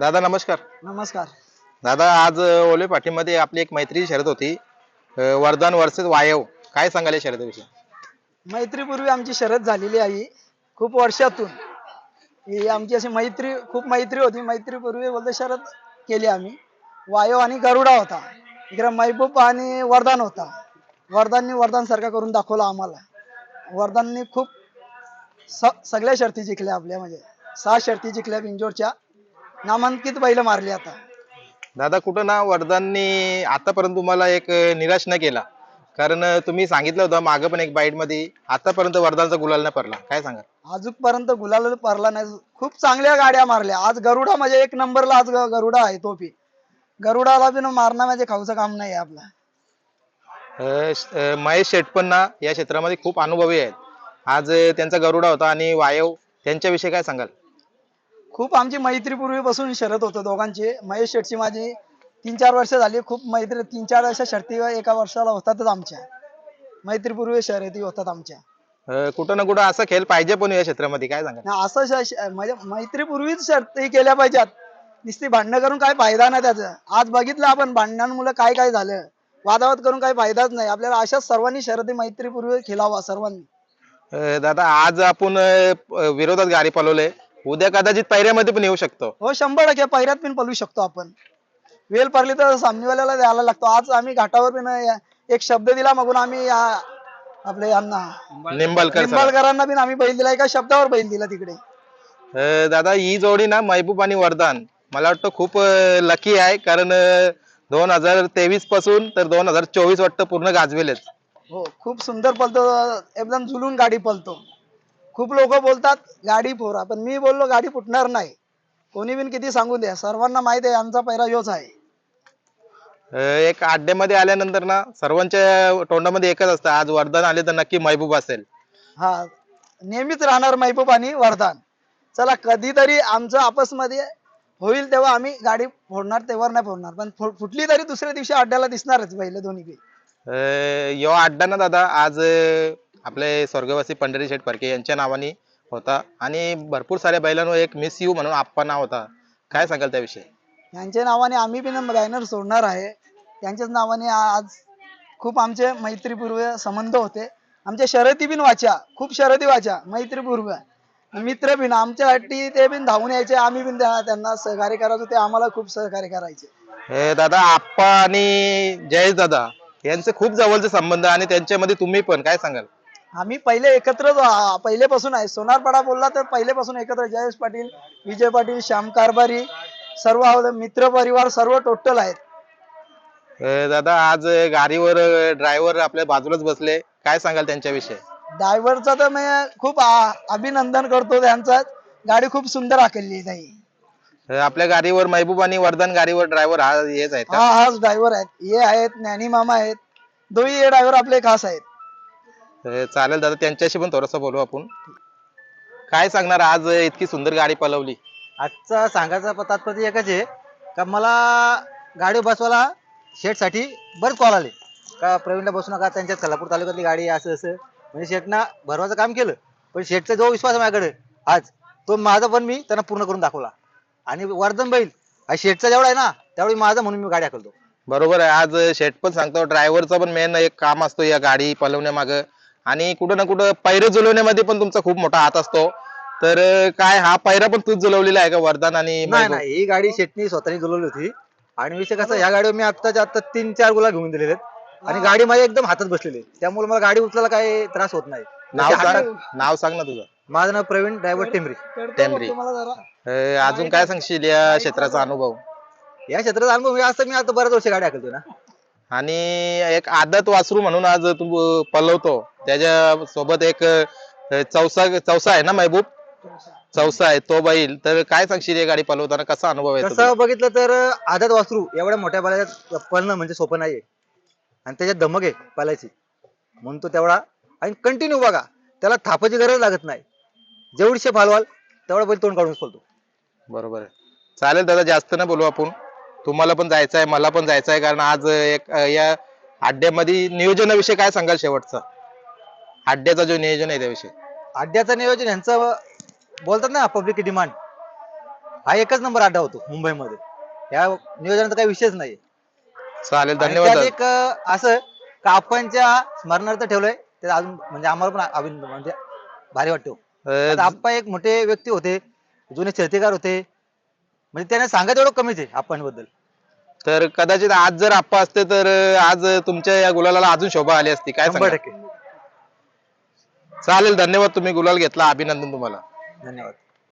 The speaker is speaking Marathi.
दादा नमस्कार. नमस्कार. दादा आज ओले पाठीमध्ये आपली एक मैत्री शर्यत होती. अ, वरदान वर्सेस वायव. काय सांगाल या शर्यतीविषयी? मैत्रीपूर्वी आमची शरद झालेली आहे खूप वर्षातून. ही आमची अशी मैत्री खूप मैत्री होती. मैत्रीपूर्वी बोलतो शरद केली आम्ही. वायू आणि गरुडा होता. इकडे महबूब आणि वरदान होता. वरदाननी वरदान सारखा करून दाखवला आम्हाला. वरदाननी खूप स- सगळ्या शर्ती जिंकल्या आपल्या म्हणजे सहा शर्ती जिंकल्या बिंजोरच्या नामांकित बैल मारली आता. दादा कुठं ना वरदाननी आतापर्यंत तुम्हाला एक निराश न केला. कारण तुम्ही सांगितलं होतं मागं पण एक बाईटमध्ये आतापर्यंत वरदानचा गुलाल नाही पडला. काय सांगा? अजूनपर्यंत गुलाल पारला नाही. खूप चांगल्या गाड्या मारल्या. आज गरुडा म्हणजे एक नंबरला आज ग- गरुडा आहे तोपी गरुडाला बी मारणं म्हणजे खाऊचं काम नाही आहे आपलं. अ, श- अ, महेश शेटपन्ना या क्षेत्रामध्ये खूप अनुभवी आहेत. आज अ, त्यांचा गरुडा होता आणि वायव त्यांच्याविषयी काय सांगाल? खूप आमची मैत्रीपूर्वीपासून शरत होतं दोघांची. महेश शेटची माझी तीन चार वर्ष झाली. खूप मैत्री तीन चार अशा शर्ती एका वर्षाला होतातच आमच्या. मैत्रीपूर्वी शर्यती होतात आमच्या. अ, कुठं ना कुठं असा खेळ पाहिजे पण या क्षेत्रामध्ये काय सांगाल? ना असं श- श- म्हणजे मैत्रीपूर्वीच शर्ती केल्या पाहिजेत. नुसती भांडणं करून काय फायदा नाही त्याचा. आज बघितलं आपण भांडणांमुळे काय काय झालं? वादावाद करून काही फायदाच नाही. आपल्याला अशाच सर्वांनी शर्यती मैत्रीपूर्वी खेळावा सर्वांनी. अ, दादा आज आपण अ, प- विरोधात गाडी पळवले. उद्या कदाचित पायऱ्यामध्ये पण येऊ शकतो. हो शंभर टक्के. पहिऱ्यात पण पळू शकतो आपण. वेल पडली तर सामनेवाल्याला द्यायला लागतो. आज आम्ही घाटावर पण एक शब्द दिला मागून आम्ही आपले यांना. निंबाळकर. निंबाळकरांना पण आम्ही बैल दिला. एका शब्दावर बैल दिला तिकडे. अ, दादा ही जोडी ना महबूब आणि वरदान. मला वाटतं खूप लकी आहे. कारण दोन हजार तेवीसपासून तर दोन हजार चोवीस वाटतं पूर्ण गाजवेलच. हो खूप सुंदर पलतो. एकदम जुलून गाडी पलतो. खूप लोक बोलतात गाडी फोरा. पण मी बोललो गाडी फुटणार नाही. कोणी बिन किती सांगू द्या. सर्वांना माहीत आहे आमचा पहिला योच आहे. अ, एक अड्ड्यामध्ये आल्यानंतर ना सर्वांच्या तोंडामध्ये एकच असतं. आज वरदान आले तर नक्की महबूब असेल. हा नेहमीच राहणार महबूब आणि वरदान. चला कधीतरी आमचं आपसमध्ये होईल तेव्हा आम्ही गाडी फोडणार तेव्हा नाही फोडणार. पण फु- फुटली तरी दुसऱ्या दिवशी अड्ड्याला दिसणारच पहिले दोन्ही बी. अ, यो अड्डा ना दादा आज अ, आपले स्वर्गवासी पंढरी शेठ फडके यांच्या नावाने होता. आणि भरपूर साऱ्या बैलांवर एक मिस यू म्हणून आप्पा नाव होता. काय सांगाल त्याविषयी? यांच्या नावाने आम्ही पण बॅनर सोडणार आहे. त्यांच्याच नावाने आज खूप आमचे मैत्रीपूर्व संबंध होते. आमच्या शर्यती बिन वाचा. खूप शर्यती वाचा. मैत्रीपूर्व. मित्र बिन आमच्यासाठी ते बिन धावून यायचे. आम्ही बिन त्या- त्यांना सहकार्य करायचो. ते आम्हाला खूप सहकार्य करायचे. हे दादा आप्पा आणि जयेश दादा यांचे खूप जवळचे संबंध आणि त्यांच्यामध्ये तुम्ही पण. काय सांगाल? आम्ही पहिले एकत्रच आ- पहिलेपासून आहे. सोनारपाडा बोलला तर पहिलेपासून एकत्र. जयेश पाटील विजय पाटील श्याम कारभारी सर्व मित्र परिवार सर्व टोटल आहेत. दादा आज गाडीवर ड्रायव्हर आपल्या बाजूलाच बसले. काय सांगाल त्यांच्याविषयी? ड्रायव्हरचा तर मी खूप अभिनंदन करतो त्यांचा गाडी खूप सुंदर हाकलली नाही आपल्या गाडीवर महबूब आणि वरदान गाडीवर ड्रायव्हर हा हेच आहेत हा हाच ड्रायव्हर आहेत. हे आहेत ज्ञानी मामा आहेत. दोन्ही हे ड्रायव्हर आपले खास आहेत. चालेल दादा त्यांच्याशी पण थोडस बोलू आपण. काय सांगणार आज इतकी सुंदर गाडी पलवली? आजचा सांगायचा प- तात्पर्य एकच आहे का मला गाडी बसवायला शेटसाठी बरेच कॉल आले. का प्रवीणला बसू नका त्यांच्यात कोल्हापूर तालुक्यातली गाडी आहे असं असं. म्हणजे शेटना भरवाचं काम केलं पण शेटचा जो विश्वास आहे माझ्याकडे आज तो माझा पण मी त्यांना पूर्ण करून दाखवला. आणि वर्धन बैल हा शेटचा जेवढा आहे ना त्यावेळी माझा म्हणून मी गाडी हाकलतो. बरोबर आहे आज शेट पण सांगतो ड्रायव्हरचं पण मेन एक काम असतो या गाडी पलवण्यामाग. आणि कुठं ना कुठं पैरे जुलवण्यामध्ये पण तुमचा खूप मोठा हात असतो. तर काय हा पैरा पण तूच जुलवलेला आहे का वरदान आणि नाही ही गाडी शेटनी स्वतःनी जुळवली होती. आणि विषय कसा ह्या गाडीवर मी आत्ताच्या आत्ता तीन चार गुला घेऊन दिलेले आहेत. आणि गाडी माझ्या एकदम हातात बसलेली आहे. त्यामुळे मला गाडी उचलायला काही त्रास होत नाही. नाव सांग नाव सांग ना तुझं. माझं नाव प्रवीण ड्रायव्हर जरा. अं, अजून काय सांगशील या क्षेत्राचा अनुभव? या क्षेत्रात अनुभव मी असं मी आता बऱ्याच वर्ष गाडी हाकलतो ना. आणि एक आदत वासरू म्हणून आज तू पलवतो. त्याच्या सोबत एक चौसा चौसा आहे ना महबूब? चौसा आहे तो बैल. तर काय सांगशील गाडी पलवताना? कसा अनुभव आहे? तसं बघितलं तर आदत वासरू एवढ्या मोठ्या पाल्यात पळणं म्हणजे सोपं नाहीये. आणि त्याच्यात धमक आहे पालायची. म्हणून तो तेवढा आणि कंटिन्यू बघा त्याला थापाची गरज लागत नाही. जेवढीशे फालवाल तेवढा बैल तोंड काढून पळतो. बरोबर आहे. चालेल दादा जास्त नाही बोलू आपण. तुम्हाला पण जायचं आहे मला पण जायचं आहे कारण आज एक या अड्ड्यामध्ये नियोजनाविषयी काय सांगाल शेवटचं? अड्ड्याचा जो नियोजन आहे त्याविषयी. अड्ड्याचं नियोजन यांचं बोलतात ना पब्लिक डिमांड हा एकच नंबर अड्डा होतो मुंबईमध्ये. या नियोजनाचा काही विषयच नाही चालेल धन्यवाद एक असं का आपणच्या स्मरणार्थ ठेवलंय ते अजून म्हणजे आम्हाला पण अभिनंदन म्हणजे भारी वाटतो. आप्पा एक मोठे व्यक्ती होते जुने शर्तीकार होते. म्हणजे त्याने सांगत एवढं कमीच आहे आप्पांबद्दल. तर कदाचित आज जर आप्पा असते तर आज तुमच्या या गुलाला अजून शोभा आली असती. काय शंभर सांगाल? टक्के. चालेल धन्यवाद तुम्ही गुलाल घेतला. अभिनंदन तुम्हाला. धन्यवाद.